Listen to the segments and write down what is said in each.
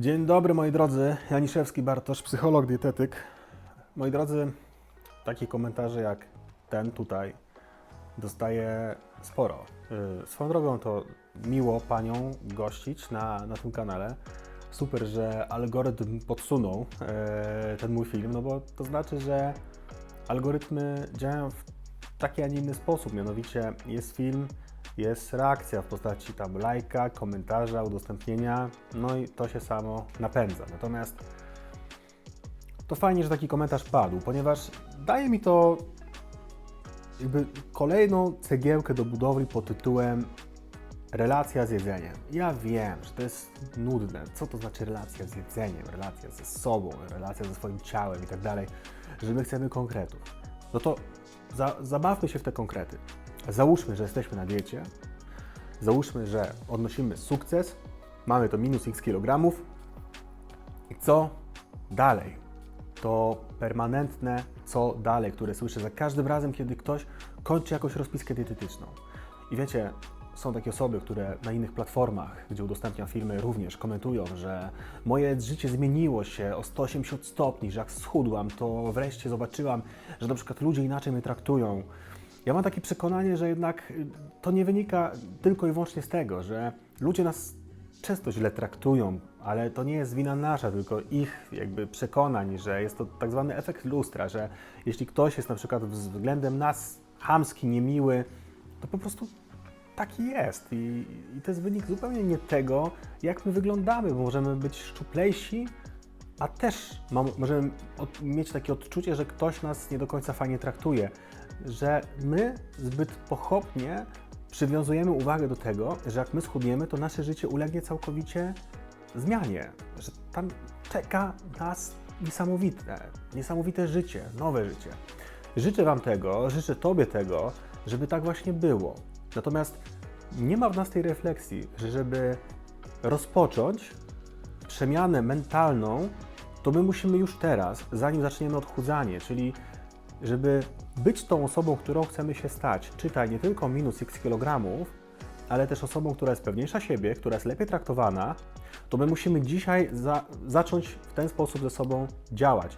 Dzień dobry moi drodzy, Janiszewski Bartosz, psycholog, dietetyk. Moi drodzy, takie komentarze jak ten tutaj dostaję sporo. Yy, Swoją drogą to miło Panią gościć na, na tym kanale. Super, że algorytm podsunął e, ten mój film, no bo to znaczy, że algorytmy działają w taki, a nie inny sposób. Mianowicie jest film, jest reakcja w postaci tam lajka, komentarza, udostępnienia, no i to się samo napędza. Natomiast to fajnie, że taki komentarz padł, ponieważ daje mi to jakby kolejną cegiełkę do budowli pod tytułem relacja z jedzeniem. Ja wiem, że to jest nudne. Co to znaczy relacja z jedzeniem, relacja ze sobą, relacja ze swoim ciałem i tak dalej, że my chcemy konkretów. No to za, zabawmy się w te konkrety. Załóżmy, że jesteśmy na diecie, załóżmy, że odnosimy sukces, mamy to minus x kilogramów. I co dalej? To permanentne co dalej, które słyszę za każdym razem, kiedy ktoś kończy jakąś rozpiskę dietetyczną. I wiecie, są takie osoby, które na innych platformach, gdzie udostępniam filmy, również komentują, że moje życie zmieniło się o 180 stopni, że jak schudłam, to wreszcie zobaczyłam, że na przykład ludzie inaczej mnie traktują. Ja mam takie przekonanie, że jednak y, to nie wynika tylko i wyłącznie z tego, że ludzie nas często źle traktują, ale to nie jest wina nasza, tylko ich jakby przekonań, że jest to tak zwany efekt lustra, że jeśli ktoś jest na przykład względem nas chamski, niemiły, to po prostu taki jest. I, I to jest wynik zupełnie nie tego, jak my wyglądamy, bo możemy być szczuplejsi, a też mam, możemy od, mieć takie odczucie, że ktoś nas nie do końca fajnie traktuje, że my zbyt pochopnie przywiązujemy uwagę do tego, że jak my schudniemy, to nasze życie ulegnie całkowicie zmianie, że tam czeka nas niesamowite, niesamowite życie, nowe życie. Życzę Wam tego, życzę Tobie tego, żeby tak właśnie było. Natomiast nie ma w nas tej refleksji, że żeby rozpocząć przemianę mentalną, to my musimy już teraz, zanim zaczniemy odchudzanie, czyli żeby być tą osobą, którą chcemy się stać, czytaj nie tylko minus x kilogramów, ale też osobą, która jest pewniejsza siebie, która jest lepiej traktowana, to my musimy dzisiaj za, zacząć w ten sposób ze sobą działać.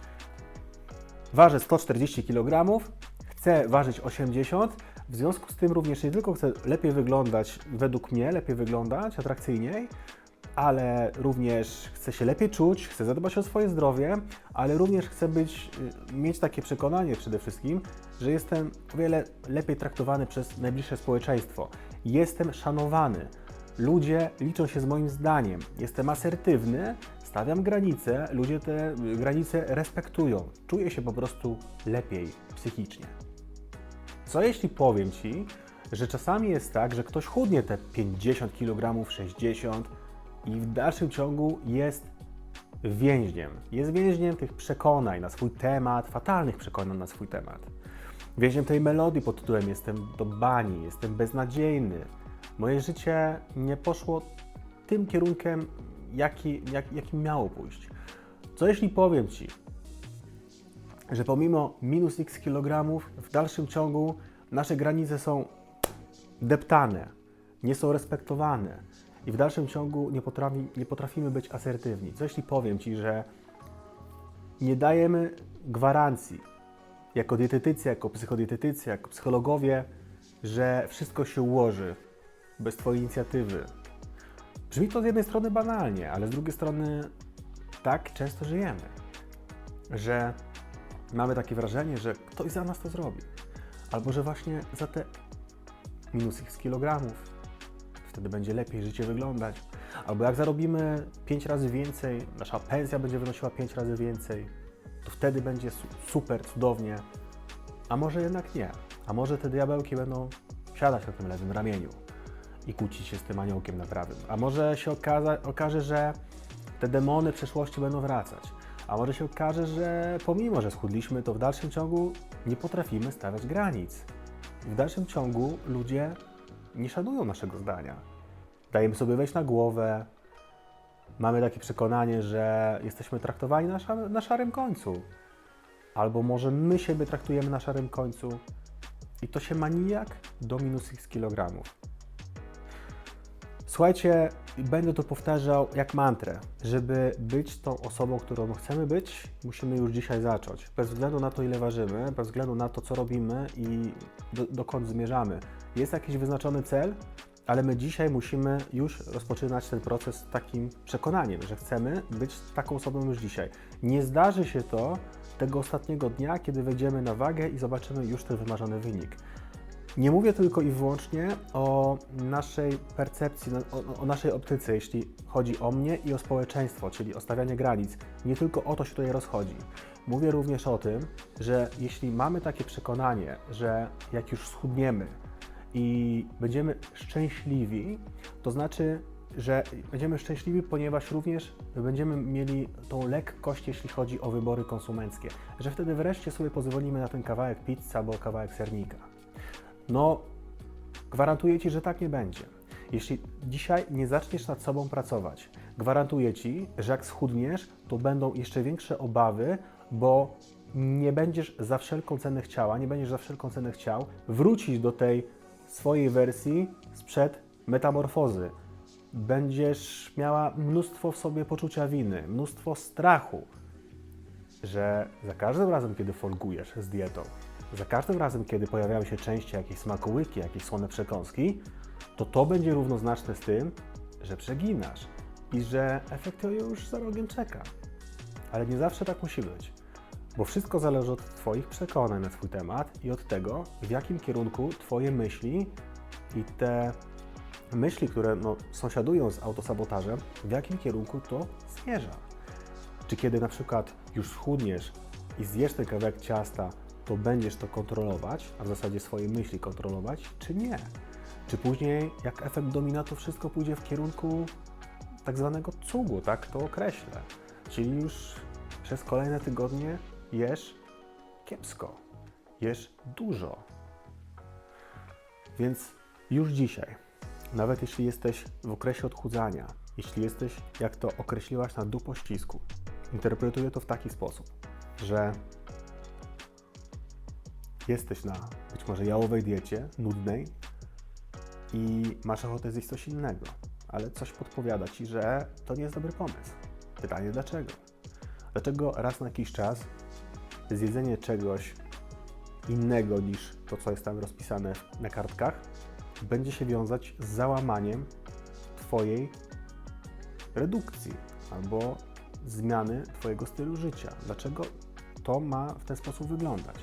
Ważę 140 kg, chcę ważyć 80, w związku z tym również nie tylko chcę lepiej wyglądać, według mnie lepiej wyglądać, atrakcyjniej, ale również chcę się lepiej czuć, chcę zadbać o swoje zdrowie, ale również chcę być, y, mieć takie przekonanie przede wszystkim, że jestem o wiele lepiej traktowany przez najbliższe społeczeństwo. Jestem szanowany. Ludzie liczą się z moim zdaniem. Jestem asertywny, stawiam granice, ludzie te y, granice respektują. Czuję się po prostu lepiej psychicznie. Co jeśli powiem Ci, że czasami jest tak, że ktoś chudnie te 50 kg, 60 i w dalszym ciągu jest więźniem. Jest więźniem tych przekonań na swój temat, fatalnych przekonań na swój temat. Więźniem tej melodii pod tytułem Jestem do bani, jestem beznadziejny. Moje życie nie poszło tym kierunkiem, jaki, jak, jakim miało pójść. Co jeśli powiem Ci, że pomimo minus x kilogramów, w dalszym ciągu nasze granice są deptane, nie są respektowane i w dalszym ciągu nie, potrafi, nie potrafimy być asertywni. Co jeśli powiem Ci, że nie dajemy gwarancji jako dietetycy, jako psychodietetycy, jako psychologowie, że wszystko się ułoży bez Twojej inicjatywy. Brzmi to z jednej strony banalnie, ale z drugiej strony tak często żyjemy, że mamy takie wrażenie, że ktoś za nas to zrobi. Albo że właśnie za te minus x kilogramów wtedy będzie lepiej życie wyglądać. Albo jak zarobimy 5 razy więcej, nasza pensja będzie wynosiła 5 razy więcej, to wtedy będzie su- super, cudownie. A może jednak nie. A może te diabełki będą siadać na tym lewym ramieniu i kłócić się z tym aniołkiem na prawym. A może się okaza- okaże, że te demony przeszłości będą wracać. A może się okaże, że pomimo, że schudliśmy, to w dalszym ciągu nie potrafimy stawiać granic. W dalszym ciągu ludzie nie szanują naszego zdania. Dajemy sobie wejść na głowę. Mamy takie przekonanie, że jesteśmy traktowani na, szar- na szarym końcu. Albo może my siebie traktujemy na szarym końcu. I to się ma nijak do minus x kilogramów. Słuchajcie, będę to powtarzał jak mantrę. Żeby być tą osobą, którą chcemy być, musimy już dzisiaj zacząć. Bez względu na to, ile ważymy, bez względu na to, co robimy i do, dokąd zmierzamy. Jest jakiś wyznaczony cel, ale my dzisiaj musimy już rozpoczynać ten proces z takim przekonaniem, że chcemy być taką osobą już dzisiaj. Nie zdarzy się to tego ostatniego dnia, kiedy wejdziemy na wagę i zobaczymy już ten wymarzony wynik. Nie mówię tylko i wyłącznie o naszej percepcji, o, o, naszej optyce, jeśli chodzi o mnie i o społeczeństwo, czyli o stawianie granic. Nie tylko o to się tutaj rozchodzi. Mówię również o tym, że jeśli mamy takie przekonanie, że jak już schudniemy i będziemy szczęśliwi, to znaczy, że będziemy szczęśliwi, ponieważ również będziemy mieli tą lekkość, jeśli chodzi o wybory konsumenckie, że wtedy wreszcie sobie pozwolimy na ten kawałek pizza albo kawałek sernika. No, gwarantuję Ci, że tak nie będzie. Jeśli dzisiaj nie zaczniesz nad sobą pracować, gwarantuję Ci, że jak schudniesz, to będą jeszcze większe obawy, bo nie będziesz za wszelką cenę chciała, nie będziesz za wszelką cenę chciał wrócić do tej swojej wersji sprzed metamorfozy. Będziesz miała mnóstwo w sobie poczucia winy, mnóstwo strachu, że za każdym razem, kiedy folgujesz z dietą, za każdym razem, kiedy pojawiają się częściej jakieś smakołyki, jakieś słone przekąski, to to będzie równoznaczne z tym, że przeginasz i że efekt już za rogiem czeka. Ale nie zawsze tak musi być, bo wszystko zależy od Twoich przekonań na Twój temat i od tego, w jakim kierunku Twoje myśli i te myśli, które no, sąsiadują z autosabotażem, w jakim kierunku to zmierza. Czy kiedy na przykład już schudniesz i zjesz ten kawałek ciasta, to będziesz to kontrolować, a w zasadzie swoje myśli kontrolować, czy nie? Czy później, jak efekt domina, to wszystko pójdzie w kierunku tak zwanego cugu, tak to określę. Czyli już przez kolejne tygodnie jesz kiepsko, jesz dużo. Więc już dzisiaj, nawet jeśli jesteś w okresie odchudzania, jeśli jesteś, jak to określiłaś, na dupościsku, interpretuję to w taki sposób, że jesteś na być może jałowej diecie, nudnej i masz ochotę zjeść coś innego, ale coś podpowiada ci, że to nie jest dobry pomysł. Pytanie dlaczego? Dlaczego raz na jakiś czas zjedzenie czegoś innego niż to, co jest tam rozpisane na kartkach, będzie się wiązać z załamaniem Twojej redukcji albo zmiany Twojego stylu życia? Dlaczego to ma w ten sposób wyglądać?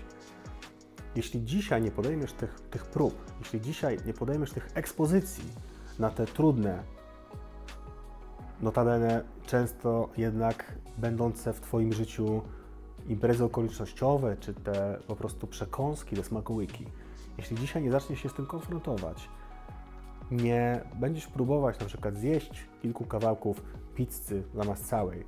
Jeśli dzisiaj nie podejmiesz tych, tych prób, jeśli dzisiaj nie podejmiesz tych ekspozycji na te trudne, notabene często jednak będące w Twoim życiu imprezy okolicznościowe, czy te po prostu przekąski, te smakołyki, jeśli dzisiaj nie zaczniesz się z tym konfrontować, nie będziesz próbować na przykład zjeść kilku kawałków pizzy zamiast całej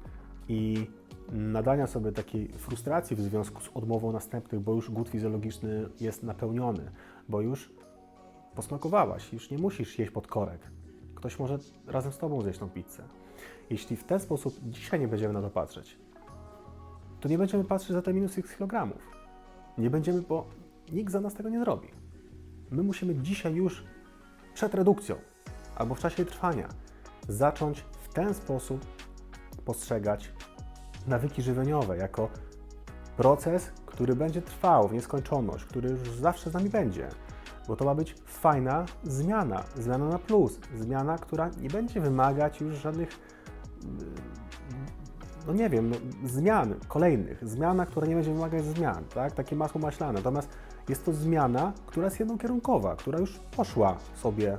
i nadania sobie takiej frustracji w związku z odmową następnych, bo już głód fizjologiczny jest napełniony, bo już posmakowałaś, już nie musisz jeść pod korek. Ktoś może razem z Tobą zjeść tą pizzę. Jeśli w ten sposób dzisiaj nie będziemy na to patrzeć, to nie będziemy patrzeć za te minus x kilogramów. Nie będziemy, bo nikt za nas tego nie zrobi. My musimy dzisiaj już przed redukcją albo w czasie trwania zacząć w ten sposób postrzegać nawyki żywieniowe jako proces, który będzie trwał w nieskończoność, który już zawsze z nami będzie. Bo to ma być fajna zmiana, zmiana na plus, zmiana, która nie będzie wymagać już żadnych, no nie wiem, no, zmian kolejnych. Zmiana, która nie będzie wymagać zmian, tak? Takie masło maślane. Natomiast jest to zmiana, która jest jednokierunkowa, która już poszła sobie.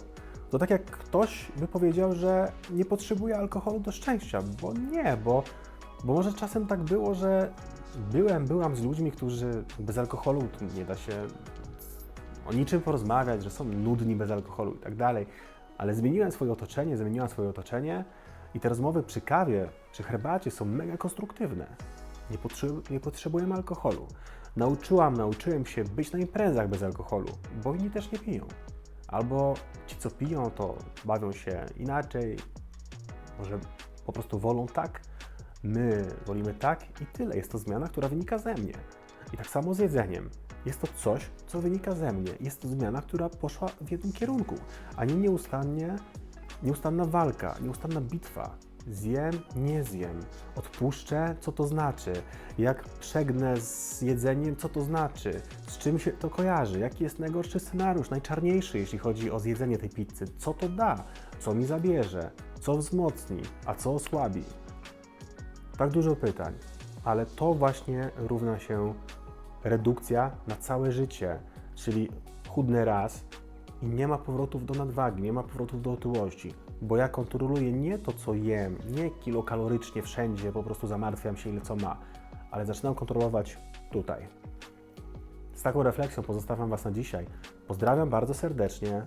To tak jak ktoś by powiedział, że nie potrzebuje alkoholu do szczęścia, bo nie, bo bo może czasem tak było, że byłem, byłam z ludźmi, którzy bez alkoholu nie da się o niczym porozmawiać, że są nudni bez alkoholu i tak dalej, ale zmieniłem swoje otoczenie, zmieniłam swoje otoczenie i te rozmowy przy kawie, przy herbacie są mega konstruktywne. Nie, potrze- nie potrzebujemy alkoholu. Nauczyłam, nauczyłem się być na imprezach bez alkoholu, bo inni też nie piją. Albo ci, co piją, to bawią się inaczej, może po prostu wolą tak, My wolimy tak i tyle. Jest to zmiana, która wynika ze mnie. I tak samo z jedzeniem. Jest to coś, co wynika ze mnie. Jest to zmiana, która poszła w jednym kierunku, a nie nieustannie Nieustanna walka, nieustanna bitwa. Zjem, nie zjem. Odpuszczę, co to znaczy? Jak przegnę z jedzeniem, co to znaczy? Z czym się to kojarzy? Jaki jest najgorszy scenariusz, najczarniejszy, jeśli chodzi o zjedzenie tej pizzy? Co to da? Co mi zabierze? Co wzmocni? A co osłabi? Tak dużo pytań, ale to właśnie równa się redukcja na całe życie, czyli chudnę raz i nie ma powrotów do nadwagi, nie ma powrotów do otyłości, bo ja kontroluję nie to, co jem, nie kilokalorycznie wszędzie, po prostu zamartwiam się ile co ma, ale zaczynam kontrolować tutaj. Z taką refleksją pozostawiam Was na dzisiaj. Pozdrawiam bardzo serdecznie.